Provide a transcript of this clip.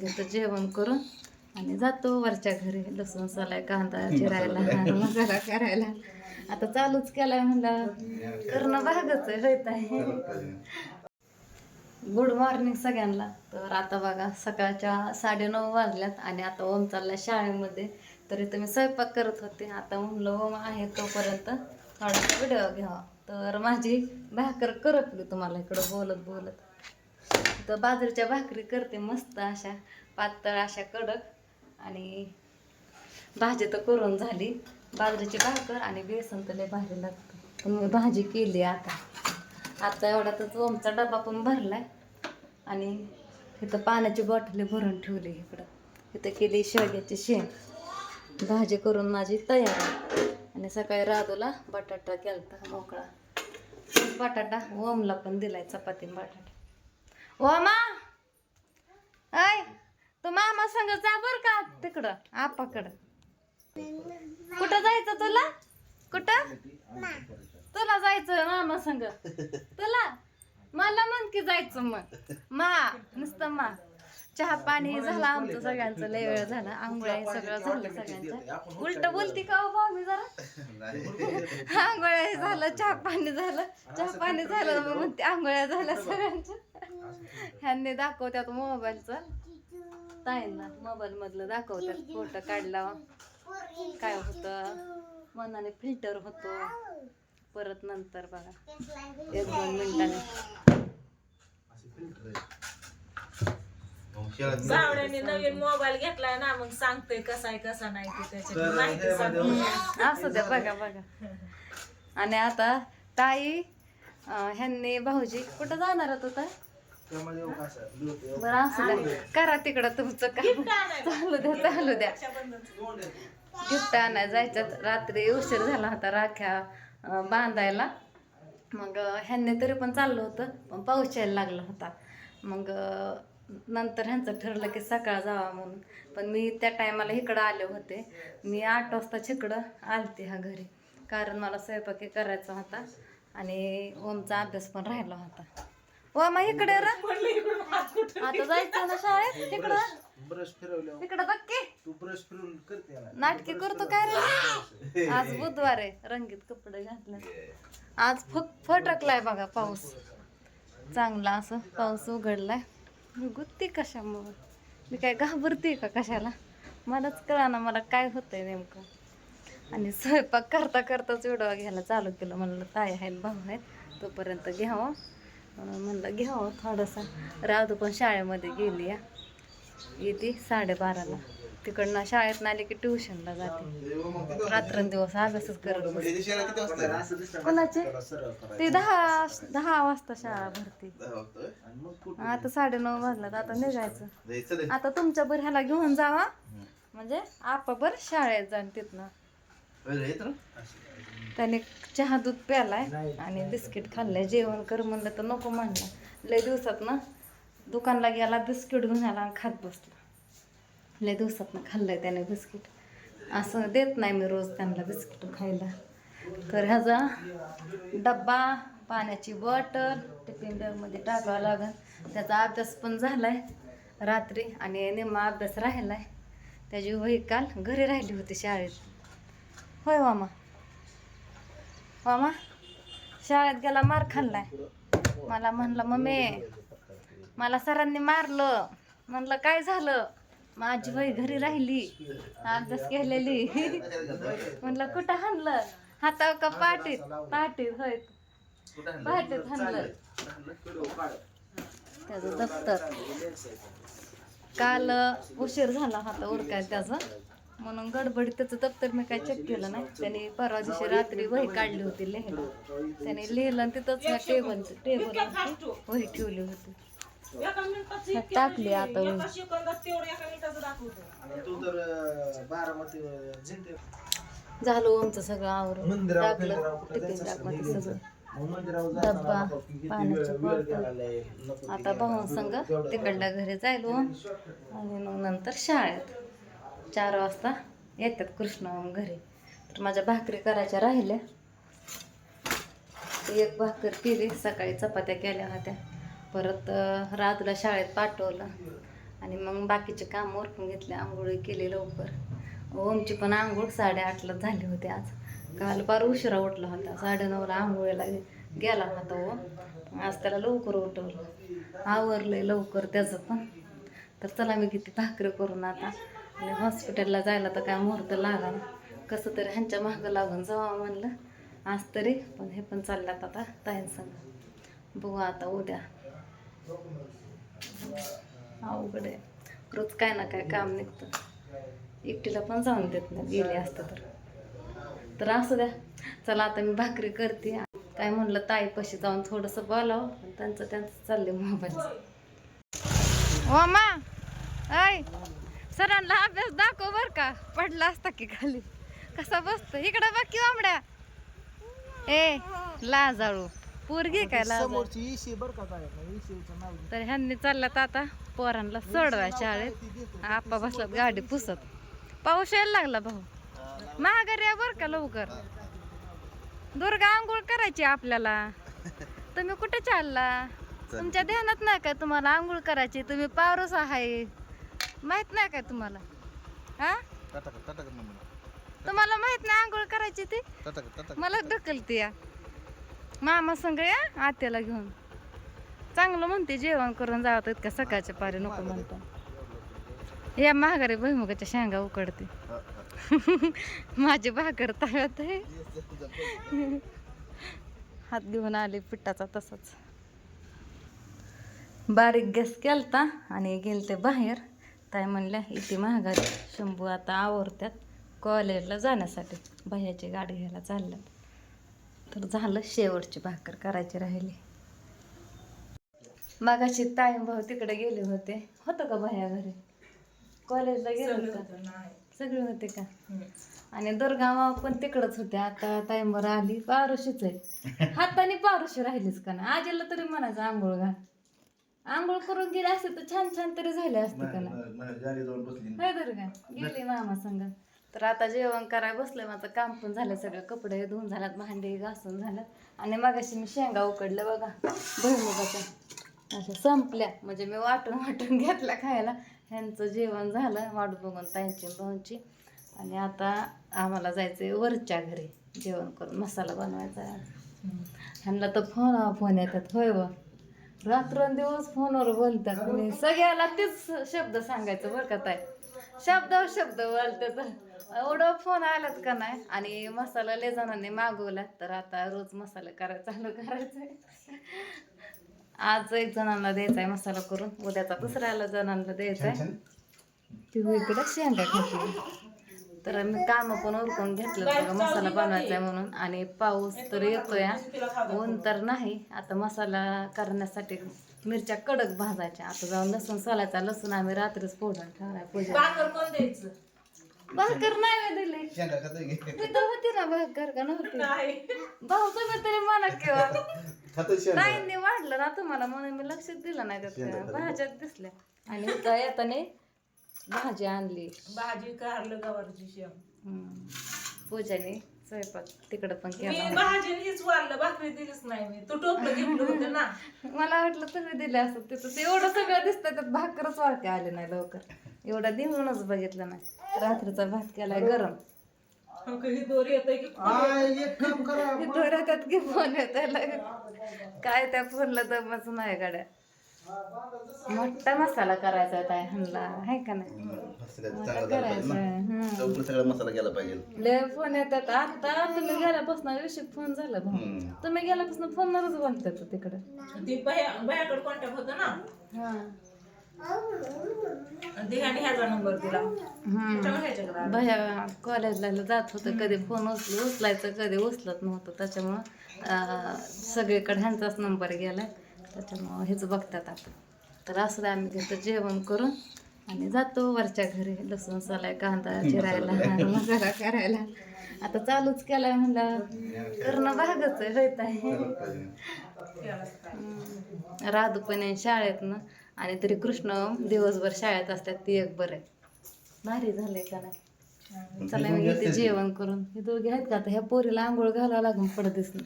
घेतो जेवण करून आणि जातो वरच्या घरी. लसूण सलाय कांदा चिरायला मसाला करायला. आता चालूच केलाय म्हणलं करणं भागच आहे गुड मॉर्निंग सगळ्यांना. तर आता बघा सकाळच्या साडेनऊ वाजल्यात आणि आता ओम चालला शाळेमध्ये. तरी तुम्ही स्वयंपाक करत होते. आता म्हणलं ओम आहे तोपर्यंत थोडासा व्हिडिओ घ्यावा. तर माझी भाकर करपली तुम्हाला इकडं बोलत बोलत. तर बाजरीच्या भाकरी करते मस्त अशा पातळ अशा कडक. आणि भाजी तर करून झाली. बाजरीची भाकर आणि बेसन तर लय भारी लागतं. पण मी भाजी केली आता. आता एवढ्यातच ओमचा डबा पण भरलाय. आणि इथं पाण्याची बॉटली भरून ठेवली इकडं. इथं केली शेवग्याची शेण भाजी करून माझी तयार. आहे आणि सकाळी राधूला बटाटा केलता मोकळा. बटाटा ओमला पण दिलाय चपाती बटाटा. हो, ओमा ऐ तू मामा संग जा बर का तिकडं आपाकडं. कुठं जायचं तुला? कुठं? तुला जायचं मामा संग. तुला? मला म्हण की जायचं मग. मा नुसतं मा. चहा पाणी झालं आमचं सगळ्यांचं लय वेळ झाला. आंघोळ्या हे सगळं झालं सगळ्यांचं. उलट बोलती का हो भाऊ मी जरा? आंघोळ झालं चहा पाणी झालं. चहा पाणी झालं मग म्हणते आंघोळ्या झाल्या सगळ्यांचं ह्यांनी दाखवत्यात मोबाईलचं. ताईंना मोबाईल मधलं दाखवतात फोटो काढला. काय होतं? मनाने फिल्टर होतो. परत नंतर बघा. एक दोन मिनिटाने. सावड्याने नवीन मोबाईल घेतलाय ना मग सांगतोय कसा आहे कसा नाही ते त्याच्यात असू द्या बघा बघा. आणि आता ताई ह्यांनी भाऊजी कुठं जाणार होत बरं असू द्या. करा तिकडं तुमचं काम. चालू द्या चालू द्या. गिफ्ट आणायला जायच्यात रात्री उशीर झाला होता राख्या अं, बांधायला. मग अं, ह्यांनी तरी पण चाललं होतं पण पाऊस यायला लागला होता. मग अं, नंतर ह्यांचं ठरलं की सकाळ जावा म्हणून. पण मी त्या टायमाला इकडं आले होते. मी आठ वाजता इकडं आलते ह्या घरी. कारण मला स्वयंपाकी करायचा होता आणि ओमचा अभ्यास पण राहिला होता. मग इकडे रा. आता जायचं ना शाळेत तिकडं. ब्रश फिरवल्यावर तिकडं बघ की. तू ब्रश फिरवून करते याला. नाटकी करतो काय रे? आज बुधवार आहे. रंगीत कपडे घातले आज फक फटकलाय बघा पाऊस. चांगला असं पाऊस उघडलाय. गुत्ती कशामुळं. मी काय घाबरते का कशाला? मलाच कळा ना मला काय होतंय नेमकं. आणि स्वयंपाक करता करताच व्हिडिओ घ्यायला चालू केलं. म्हणलं ताई आहेत भाऊ आहेत. तोपर्यंत घ्यावं. म्हणलं घ्यावं थोडंसं. राधू पण शाळेमध्ये गेली या येते साडेबाराला. तिकडनं शाळेत आली की ट्युशनला जाते. रात्रंदिवस अभ्यासच करत बसते. कोणाचे? ते दहा दहा वाजता शाळा भरते. आता साडेनऊ वाजल्यात आता निघायचं. आता तुमच्या बर ह्याला घेऊन जावा. म्हणजे आपा बर शाळेत जाण तिथनं. त्याने चहा दूध प्यालाय आणि बिस्किट खाल्लंय. जेवण कर म्हणलं तर नको म्हणलं. लय दिवसात ना दुकानला गेला बिस्किट घेऊन आला आणि खात बसला. लय दिवसात ना खाल्लंय त्याने बिस्किट. असं देत नाही मी रोज त्यांना बिस्किट खायला. तर ह्याचा डब्बा पाण्याची बॉटल टिफिन बॅगमध्ये टाकावं लागेल त्याचा अभ्यास पण झालाय रात्री आणि निम्मा अभ्यास राहिलाय. त्याची वही काल घरी राहिली होती शाळेत. होय मामा? मामा शाळेत गेला मार खाल्लाय. मला म्हणलं मम्मी मला सरांनी मारलं. म्हणलं काय झालं? माझी बाई घरी राहिली अभ्यास केलेली म्हणलं कुठं हाणलं? हाताव का पाटीत पाटीत होय. पाटीत हाणलं. त्याचं दप्तर. काल उशीर झाला होता उरकाय त्याचं. म्हणून गडबडीत त्याचं दप्तर मी काय चेक केलं नाही. त्याने परवा दिवशी रात्री वही काढली होती लिहायला त्याने लिहिलं आणि तिथंच टेबल टेबल वही ठेवली होती. टाकली आता वही. झालं ओमचं सगळं आवरून. टाकलं. टिफिन हे सगळं. डब्बा, पाण्याची बॉटल. आता भाऊन संग तिकडल्या घरी ओम आणि मग नंतर शाळेत. चार वाजता येतात कृष्ण ओम घरी. तर माझ्या भाकरी करायच्या राहिल्या. एक भाकर केली सकाळी चपात्या केल्या होत्या. परत अं, रातला शाळेत पाठवलं आणि मग बाकीचे काम ओरखून घेतले आंघोळी केली लवकर. ओमची पण आंघोळ साडेआठला झाली होती आज. काल फार उशिरा उठला होता. साडेनऊला आंघोळीला गेला होता ओम आज त्याला लवकर उठवलं. आवरलंय लवकर त्याचं पण. तर चला मी किती भाकरी करून आता आणि हॉस्पिटलला जायला तर काय मुहूर्त लागा कसं तरी ह्यांच्या मागं लागून जावा म्हणलं. आज तरी पण हे पण चालल्यात आता ताईंसंग बघू आता उद्या. अवघड आहे. रोज काय ना काय काम निघतं. एकटीला पण जाऊन देत नाही गेले असतं तर. तर असू द्या. चला आता मी भाकरी करते. काय म्हणलं ताईपाशी जाऊन थोडंसं बोलावं त्यांचं त्यांचं चाललंय मोबाईलचं. ओ मा! ऐ! सरांना अभ्यास दाखव बर का. पडला असता की खाली. कसा बसतो इकडं बघ की आंबड्या ए लाजाळू. पोरगी काय लाजाळू? समोरची इशी बर का काय इशीचं नाव तर ह्यांनी चालल्यात आता पोरांना सोडवाय शाळेत. आप्पा बसलात गाडी पुसत. पाऊस यायला लागला भाऊ. महागारी आहे बरं का लवकर. दुर्गा आंघोळ करायची आपल्याला. तुम्ही कुठे चालला? तुमच्या ध्यानात नाही का तुम्हाला आंघोळ करायची? तुम्ही पारूस आहे. माहीत नाही का तुम्हाला? हा? तुम्हाला माहीत नाही आंघोळ करायची ती? मला ढकलते या मामा संग या आत्याला घेऊन. चांगलं म्हणते जेवण करून जावत का सकाळच्या पारी नको म्हणता या महागारी भुईमुगाच्या शेंगा उकडते. माझी भाकर तव्यात आहे. हात घेऊन आले पिठाचा तसाच. बारीक गॅस केलता आणि गेलते बाहेर. काय म्हणल्या? इथे महागारी. शंभू आता आवरत्यात कॉलेजला जाण्यासाठी. भैयाची गाडी घ्यायला चालल्यात. तर झालं शेवटची भाकर करायची राहिली. मागाशी ताईम भाऊ तिकडे गेले होते. होतं का भैया घरी? कॉलेजला गेले होते का? सगळे होते का? आणि दुर्गामा पण तिकडच होते आता ताईंबर आली. पारुशीच आहे. हाताने पारुशी राहिलीच का ना आजीला तरी म्हणायचं आंघोळ घाल. आंघोळ करून गेले असते तर छान छान तरी झाले असते का ना होय दुर्गा गेली मामा संग. तर आता जेवण करायला बसलंय माझं काम पण झालं सगळं कपडे धुवून झाल्यात भांडी घासून झालं. आणि मगाशी मी शेंगा उकडल्या बघा भुईमुगाच्या. अशा संपल्या. म्हणजे मी वाटून वाटून घेतल्या खायला. ह्यांचं जेवण झालं वाट बघून ताईंची भाऊंची. आणि आता आम्हाला जायचंय वरच्या घरी जेवण करून मसाला बनवायचा आहे. ह्यांना तर फोन फोन येतात होय व रात्रंदिवस फोनवर बोलतात मी सगळ्याला तेच शब्द सांगायचं बरं का ताई. शब्दावर शब्द बोलतात. एवढं फोन आलात का नाही? आणि मसाला लय जणांनी मागवला तर आता रोज मसाला करायला चालू करायचंय. आज एक जणांना द्यायचा आहे मसाला करून उद्याचा दुसऱ्याला जणांना द्यायचा आहे ती इकडं शेंगा खाते तर मी काम पण उरकून घेतलं बघा मसाला बनवायचा आहे म्हणून. आणि पाऊस तर येतोय. हा. ऊन तर नाही. आता मसाला करण्यासाठी मिरच्या कडक भाजायच्या. आता जाऊन लसूण सोलायचा लसूण आम्ही रात्रीच फोडून ठेवलाय पूजा भाकर नाही दिली. मी तर होती ना भाकर का नव्हती? नाही. भाऊ तुम्ही तरी म्हणा किंवा ताईंनी वाढलं ना तुम्हाला म्हणून मी लक्ष दिलं नाही. भाज्यात दिसल्या. आणि येताना भाजी आणली. भाजी कारलं गवारची शेव. हम्म. पूजाने स्वयंपाक तिकडं पण मी केला. भाजी हीच वाढलं भाकरी दिलीच नाही मी. तू टोपलं घेतलं होतं ना. मला वाटलं तुम्ही दिले असं तिथं ते एवढं सगळं दिसतंय त्यात भाकरच वाळके आले नाही लवकर. एवढं दिवूनच बघितलं नाही. रात्रीचा भात केलाय गरम. दोर की एक काम करा. दोऱ्यात की फोन येत काय त्या फोनला दमच नाही गाड्या. मोठा मसाला करायचा आहे ह्यांना आहे का नाही? मोठा करायचा. सगळा मसाला केला पाहिजे. लय फोन येतात. आता तुम्ही गेल्यापासून विषय फोन झाला भाऊ. तुम्ही गेल्यापासून फोनवरच बोलतात तिकडं. ती भयाकडे कॉन्टॅक्ट होता ना. हा. ह्याचा नंबर दिला. भया कॉलेजला जात होतं. कधी फोन उचल उचलायचं कधी उचलत नव्हतं. त्याच्यामुळं सगळीकडे ह्यांचाच नंबर गेलाय. त्याच्यामुळं हेच बघतात आता तर असं आम्ही घेतो जेवण करून आणि जातो वरच्या घरी लसूण सलाय कांदा चिरायला मसाला करायला. आता चालूच केलाय म्हणलं करणं भागच आहे होत आहे. राधू पण आहे शाळेतनं आणि तरी कृष्ण दिवसभर शाळेत असतात ती एक बरं आहे. भारी झालंय का नाही चला मी घेते जेवण करून. हे दोघे आहेत का आता? ह्या पोरीला आंघोळ घालावं लागून पडत दिसलं.